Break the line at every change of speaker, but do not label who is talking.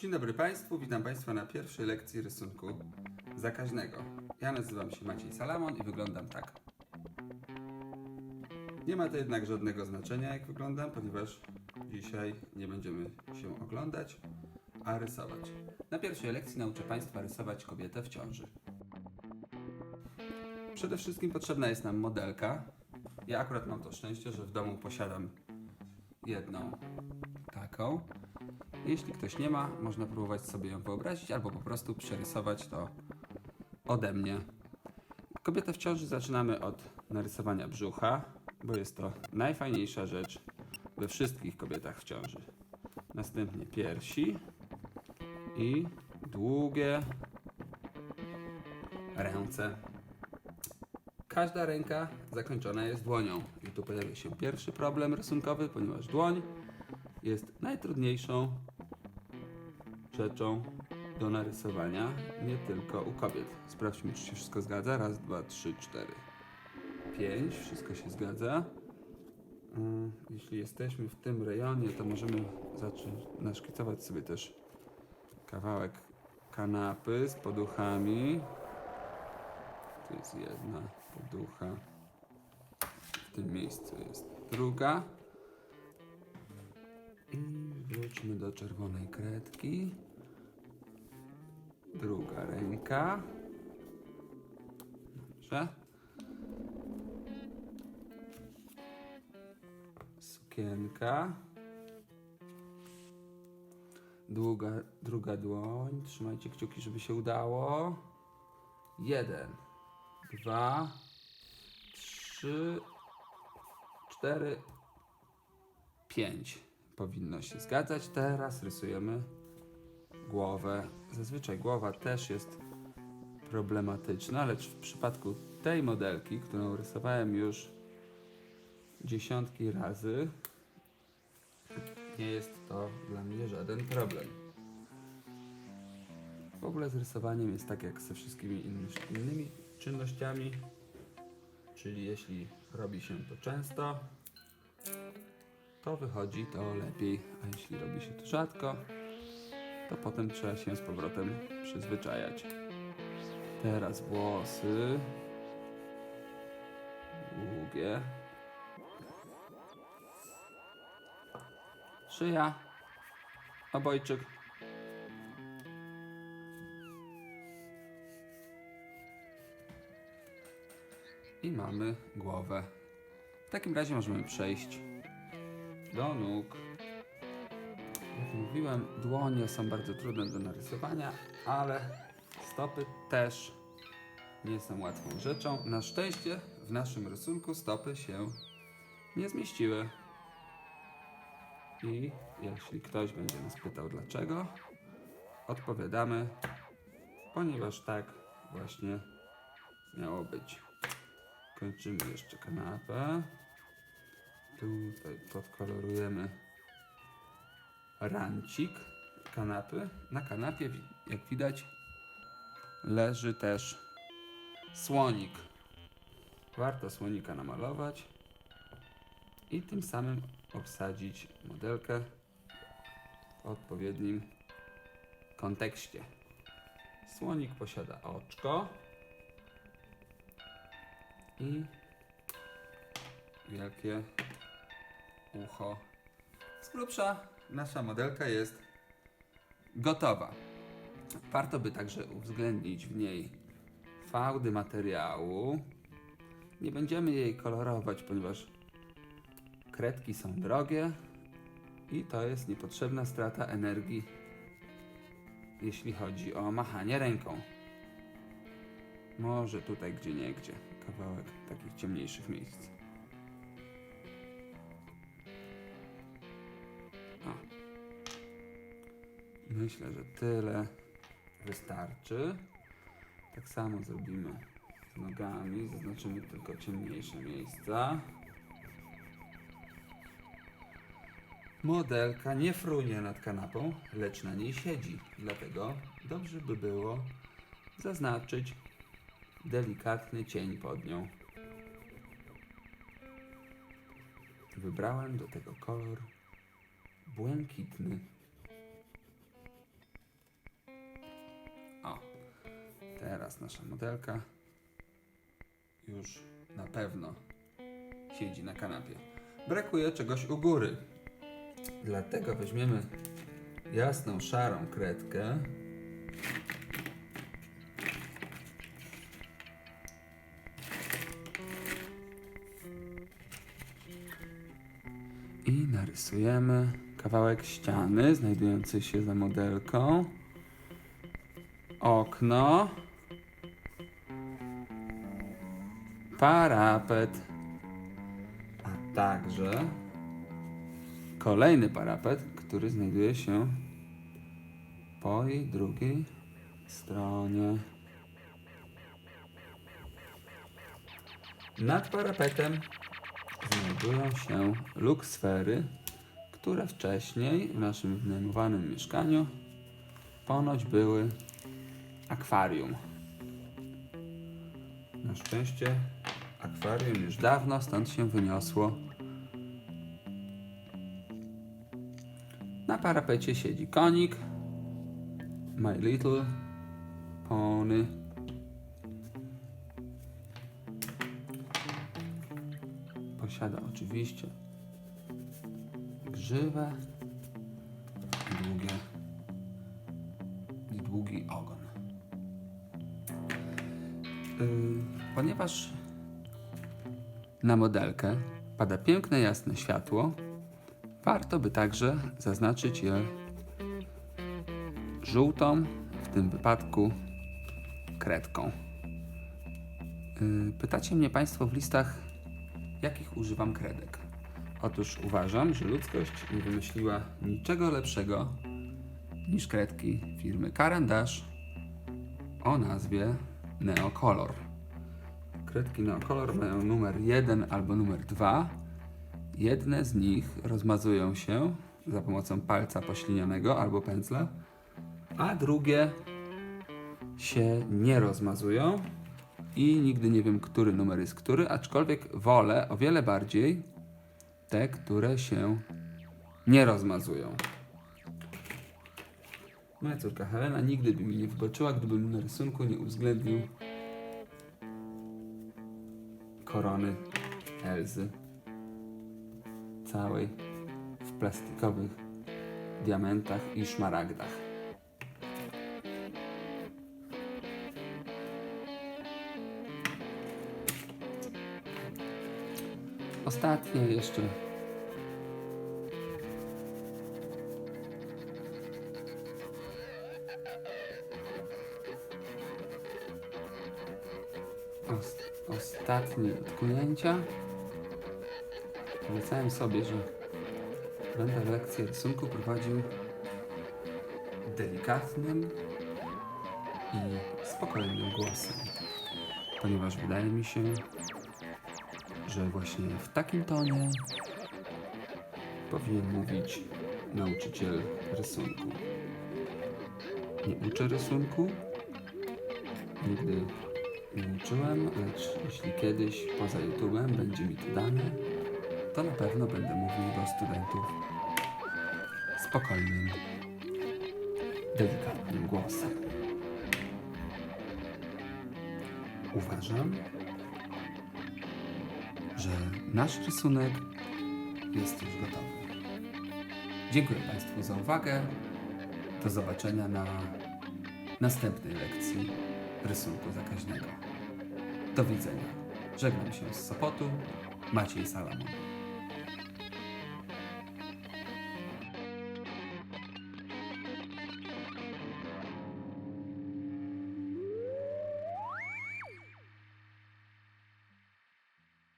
Dzień dobry Państwu, witam Państwa na pierwszej lekcji rysunku zakaźnego. Ja nazywam się Maciej Salamon i wyglądam tak. Nie ma to jednak żadnego znaczenia, jak wyglądam, ponieważ dzisiaj nie będziemy się oglądać, a rysować. Na pierwszej lekcji nauczę Państwa rysować kobietę w ciąży. Przede wszystkim potrzebna jest nam modelka. Ja akurat mam to szczęście, że w domu posiadam jedną taką. Jeśli ktoś nie ma, można próbować sobie ją wyobrazić albo po prostu przerysować to ode mnie. Kobietę w ciąży zaczynamy od narysowania brzucha, bo jest to najfajniejsza rzecz we wszystkich kobietach w ciąży. Następnie piersi i długie ręce. Każda ręka zakończona jest dłonią. I tu pojawia się pierwszy problem rysunkowy, ponieważ dłoń jest najtrudniejszą rzeczą do narysowania, nie tylko u kobiet. Sprawdźmy, czy się wszystko zgadza. Raz, dwa, trzy, cztery, pięć. Wszystko się zgadza. Mm, Jeśli jesteśmy w tym rejonie, to możemy zacząć naszkicować sobie też kawałek kanapy z poduchami. Tu jest jedna poducha. W tym miejscu jest druga. I wróćmy do czerwonej kredki. Druga ręka. Dobrze. Sukienka. Długa, druga dłoń. Trzymajcie kciuki, żeby się udało. Jeden, dwa, trzy, cztery, pięć. Powinno się zgadzać. Teraz rysujemy głowę. Zazwyczaj głowa też jest problematyczna, lecz w przypadku tej modelki, którą rysowałem już dziesiątki razy, nie jest to dla mnie żaden problem. W ogóle z rysowaniem jest tak jak ze wszystkimi inny- innymi czynnościami, czyli jeśli robi się to często, to wychodzi to lepiej, a jeśli robi się to rzadko, to potem trzeba się z powrotem przyzwyczajać. Teraz włosy. Długie. Szyja. Obojczyk. I mamy głowę. W takim razie możemy przejść do nóg. Jak mówiłem, dłonie są bardzo trudne do narysowania, ale stopy też nie są łatwą rzeczą. Na szczęście w naszym rysunku stopy się nie zmieściły. I jeśli ktoś będzie nas pytał dlaczego, odpowiadamy, ponieważ tak właśnie miało być. Kończymy jeszcze kanapę. Tutaj podkolorujemy rancik kanapy. Na kanapie, jak widać, leży też słonik. Warto słonika namalować i tym samym obsadzić modelkę w odpowiednim kontekście. Słonik posiada oczko i wielkie ucho. Z grubsza nasza modelka jest gotowa. Warto by także uwzględnić w niej fałdy materiału. Nie będziemy jej kolorować, ponieważ kredki są drogie i to jest niepotrzebna strata energii, jeśli chodzi o machanie ręką. Może tutaj gdzie nie gdzie, kawałek takich ciemniejszych miejsc. Myślę, że tyle wystarczy. Tak samo zrobimy z nogami, zaznaczymy tylko ciemniejsze miejsca. Modelka nie frunie nad kanapą, lecz na niej siedzi. Dlatego dobrze by było zaznaczyć delikatny cień pod nią. Wybrałem do tego kolor błękitny. Teraz nasza modelka już na pewno siedzi na kanapie. Brakuje czegoś u góry. Dlatego weźmiemy jasną, szarą kredkę. I narysujemy kawałek ściany znajdujący się za modelką. Okno. Parapet. A także kolejny parapet, który znajduje się po jej drugiej stronie. Nad parapetem znajdują się luksfery, które wcześniej w naszym wynajmowanym mieszkaniu ponoć były akwarium. Na szczęście akwarium już dawno stąd się wyniosło. Na parapecie siedzi konik, My Little Pony. Posiada oczywiście grzywę długie i długi ogon. Yy, ponieważ na modelkę pada piękne jasne światło, warto by także zaznaczyć je żółtą, w tym wypadku kredką. Yy, Pytacie mnie Państwo w listach, jakich używam kredek. Otóż uważam, że ludzkość nie wymyśliła niczego lepszego niż kredki firmy Carandash o nazwie Neocolor. Kredki Neocolor mają numer 1 albo numer 2. Jedne z nich rozmazują się za pomocą palca poślinionego albo pędzla, a drugie się nie rozmazują i nigdy nie wiem, który numer jest który, aczkolwiek wolę o wiele bardziej te, które się nie rozmazują. Moja córka Helena nigdy by mi nie wybaczyła, gdybym na rysunku nie uwzględnił korony Elzy. Całej w plastikowych diamentach i szmaragdach. Ostatnie jeszcze. Ostatnie odkunięcia. Obiecałem sobie, że będę lekcję rysunku prowadził delikatnym i spokojnym głosem, ponieważ wydaje mi się, że właśnie w takim tonie powinien mówić nauczyciel rysunku. Nie uczę rysunku, nigdy nie uczyłem, lecz jeśli kiedyś poza YouTube'em będzie mi to dane, to na pewno będę mówił do studentów spokojnym, delikatnym głosem. Uważam, że nasz rysunek jest już gotowy. Dziękuję Państwu za uwagę. Do zobaczenia na następnej lekcji rysunku zakaźnego. Do widzenia. Żegnam się z Sopotu. Maciej Salamon.